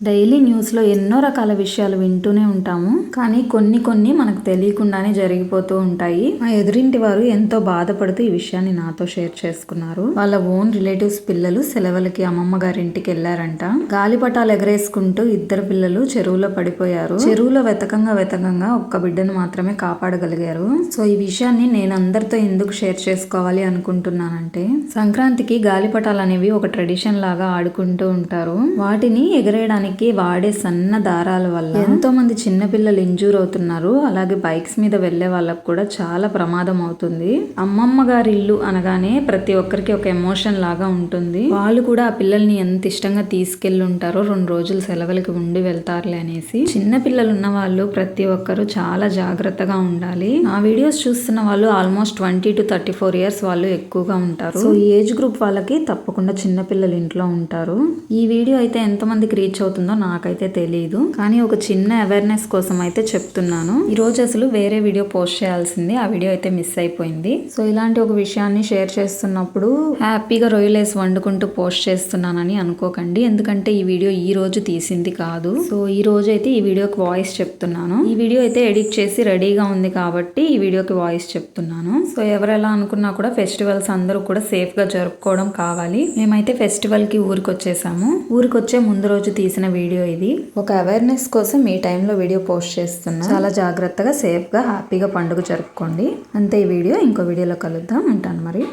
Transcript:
Daily న్యూస్లో ఎన్నో రకాల విషయాలు వింటూనే ఉంటాము. కానీ కొన్ని కొన్ని మనకు తెలియకుండానే జరిగిపోతూ ఉంటాయి. మా ఎదురింటి వారు ఎంతో బాధపడుతూ ఈ విషయాన్ని నాతో షేర్ చేసుకున్నారు. వాళ్ళ ఓన్ రిలేటివ్స్ పిల్లలు సెలవులకి అమ్మమ్మ గారింటికి వెళ్ళారంట గాలిపటాలు ఎగరేసుకుంటూ ఇద్దరు పిల్లలు చెరువులో పడిపోయారు. చెరువులో వెతకంగా వెతకంగా ఒక్క బిడ్డను మాత్రమే కాపాడగలిగారు. సో ఈ విషయాన్ని నేను అందరితో ఎందుకు షేర్ చేసుకోవాలి అనుకుంటున్నానంటే సంక్రాంతికి గాలిపటాలు అనేవి ఒక ట్రెడిషన్ లాగా ఆడుకుంటూ ఉంటారు. వాటిని ఎగరేయడానికి వాడే సన్న దారాల వల్ల ఎంతో మంది చిన్నపిల్లలు ఇంజూర్ అవుతున్నారు. అలాగే బైక్స్ మీద వెళ్ళే వాళ్ళకు కూడా చాలా ప్రమాదం అవుతుంది. అమ్మమ్మ గారి ఇల్లు అనగానే ప్రతి ఒక్కరికి ఒక ఎమోషన్ లాగా ఉంటుంది. వాళ్ళు కూడా ఆ పిల్లల్ని ఎంత ఇష్టంగా తీసుకెళ్ళి ఉంటారో రెండు రోజులు సెలవులకి ఉండి వెళ్తారులే అనేసి చిన్న పిల్లలు ఉన్న వాళ్ళు ప్రతి ఒక్కరు చాలా జాగ్రత్తగా ఉండాలి. ఆ వీడియోస్ చూస్తున్న వాళ్ళు almost twenty to thirty four years వాళ్ళు ఎక్కువగా ఉంటారు. సో ఈ ఏజ్ గ్రూప్ వాళ్ళకి తప్పకుండా చిన్న పిల్లలు ఇంట్లో ఉంటారు. ఈ వీడియో అయితే ఎంతమందికి రీచ్ అవుతుంది నాకైతే తెలియదు కానీ ఒక చిన్న అవేర్నెస్ కోసం అయితే చెప్తున్నాను. ఈ రోజు అసలు వేరే వీడియో పోస్ట్ చేయాల్సింది. ఆ వీడియో అయితే మిస్ అయిపోయింది. సో ఇలాంటి ఒక విషయాన్ని షేర్ చేస్తున్నప్పుడు హ్యాపీగా రొయ్యలేసి వండుకుంటూ పోస్ట్ చేస్తున్నానని అనుకోకండి. ఎందుకంటే ఈ వీడియో ఈ రోజు తీసింది కాదు. సో ఈ రోజు అయితే ఈ వీడియోకి వాయిస్ చెప్తున్నాను. ఈ వీడియో అయితే ఎడిట్ చేసి రెడీగా ఉంది కాబట్టి ఈ వీడియోకి వాయిస్ చెప్తున్నాను. సో ఎవరెలా అనుకున్నా కూడా ఫెస్టివల్స్ అందరూ కూడా సేఫ్గా జరుపుకోవడం కావాలి. మేమైతే ఫెస్టివల్కి ఊరికి వచ్చేసాము ఊరికి వచ్చే ముందు రోజు తీసిన వీడియో ఇది. ఒక అవేర్నెస్ కోసం ఈ టైంలో వీడియో పోస్ట్ చేస్తున్నా. చాలా జాగ్రత్తగా సేఫ్గా హ్యాపీగా పండుగ జరుపుకోండి. అంతే ఈ వీడియో ఇంకో వీడియోలో కలుద్దాం. ఉంటాను మరి.